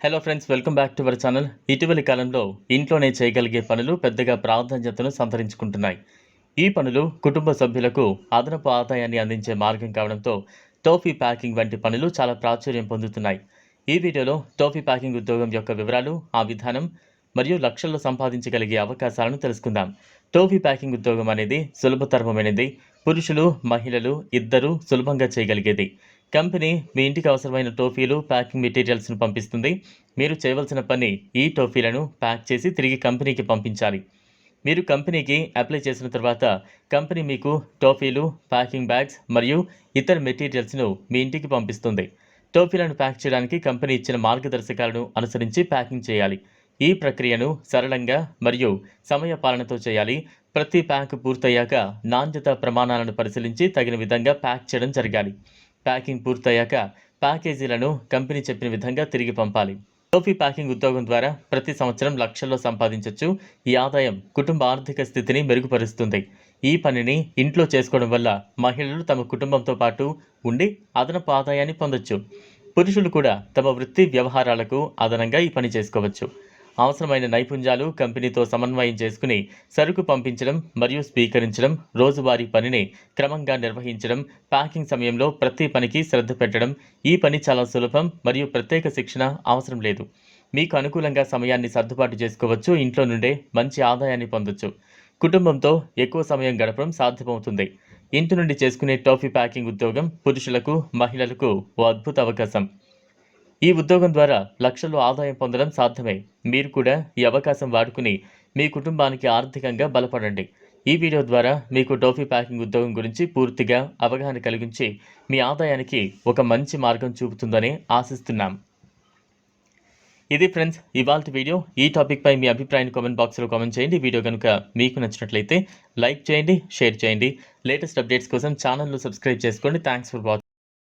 Hello friends welcome back to our channel ఇటీవలి కాలంలో ఇంట్లోనే చేయగలిగే పనులు పెద్దగా ప్రాధాన్యతను సంతరించుకుంటున్నాయి. ఈ పనులు కుటుంబ సభ్యులకు అదనపు ఆదాయాన్ని అందించే మార్గం కావడంతో టోఫీ ప్యాకింగ్ వంటి పనులు చాలా ప్రాచుర్యం పొందుతున్నాయి. ఈ వీడియోలో టోఫీ ప్యాకింగ్ ఉద్యోగం యొక్క వివరాలు ఆ విధానం మరియు లక్షల్లో సంపాదించగలిగే అవకాశాలను తెలుసుకుందాం. టోఫీ ప్యాకింగ్ ఉద్యోగం అనేది సులభతరమైనది పురుషులు మహిళలు ఇద్దరూ సులభంగా చేయగలిగేది. కంపెనీ మీ ఇంటికి అవసరమైన టోఫీలు ప్యాకింగ్ మెటీరియల్స్ను పంపిస్తుంది. మీరు చేయవలసిన పని ఈ టోఫీలను ప్యాక్ చేసి తిరిగి కంపెనీకి పంపించాలి. మీరు కంపెనీకి అప్లై చేసిన తర్వాత కంపెనీ మీకు టోఫీలు ప్యాకింగ్ బ్యాగ్స్ మరియు ఇతర మెటీరియల్స్ను మీ ఇంటికి పంపిస్తుంది. టోఫీలను ప్యాక్ చేయడానికి కంపెనీ ఇచ్చిన మార్గదర్శకాలను అనుసరించి ప్యాకింగ్ చేయాలి. ఈ ప్రక్రియను సరళంగా మరియు సమయ పాలనతో చేయాలి. ప్రతి ప్యాక్ పూర్తయ్యాక నాణ్యత ప్రమాణాలను పరిశీలించి తగిన విధంగా ప్యాక్ చేయడం జరగాలి. ప్యాకింగ్ పూర్తయ్యాక ప్యాకేజీలను కంపెనీ చెప్పిన విధంగా తిరిగి పంపాలి. టోఫీ ప్యాకింగ్ ఉద్యోగం ద్వారా ప్రతి సంవత్సరం లక్షల్లో సంపాదించవచ్చు ఈ ఆదాయం కుటుంబ ఆర్థిక స్థితిని మెరుగుపరుస్తుంది. ఈ పనిని ఇంట్లో చేసుకోవడం వల్ల మహిళలు తమ కుటుంబంతో పాటు ఉండి అదనపు ఆదాయాన్ని పొందొచ్చు. పురుషులు కూడా తమ వృత్తి వ్యవహారాలకు అదనంగా ఈ పని చేసుకోవచ్చు. అవసరమైన నైపుణ్యాలు కంపెనీతో సమన్వయం చేసుకుని సరుకు పంపించడం మరియు స్వీకరించడం రోజువారీ పనిని క్రమంగా నిర్వహించడం ప్యాకింగ్ సమయంలో ప్రతి పనికి శ్రద్ధ పెట్టడం ఈ పని చాలా సులభం మరియు ప్రత్యేక శిక్షణ అవసరం లేదు. మీకు అనుకూలంగా సమయాన్ని సర్దుబాటు చేసుకోవచ్చు ఇంట్లో నుండే మంచి ఆదాయాన్ని పొందొచ్చు. కుటుంబంతో ఎక్కువ సమయం గడపడం సాధ్యమవుతుంది. ఇంటి నుండి చేసుకునే టోఫీ ప్యాకింగ్ ఉద్యోగం పురుషులకు మహిళలకు ఓ అద్భుత అవకాశం. ఈ ఉద్యోగం ద్వారా లక్షల్లో ఆదాయం పొందడం సాధ్యమే. మీరు కూడా ఈ అవకాశం వాడుకుని మీ కుటుంబానికి ఆర్థికంగా బలపడండి. ఈ వీడియో ద్వారా మీకు టోఫీ ప్యాకింగ్ ఉద్యోగం గురించి పూర్తిగా అవగాహన కలిగించి మీ ఆదాయానికి ఒక మంచి మార్గం చూపుతుందని ఆశిస్తున్నాం. ఇది ఫ్రెండ్స్ ఇవాళ వీడియో. ఈ టాపిక్పై మీ అభిప్రాయాన్ని కామెంట్ బాక్స్లో కామెంట్ చేయండి. వీడియో కనుక మీకు నచ్చినట్లయితే లైక్ చేయండి షేర్ చేయండి. లేటెస్ట్ అప్డేట్స్ కోసం ఛానల్ను సబ్స్క్రైబ్ చేసుకోండి. Thanks for watching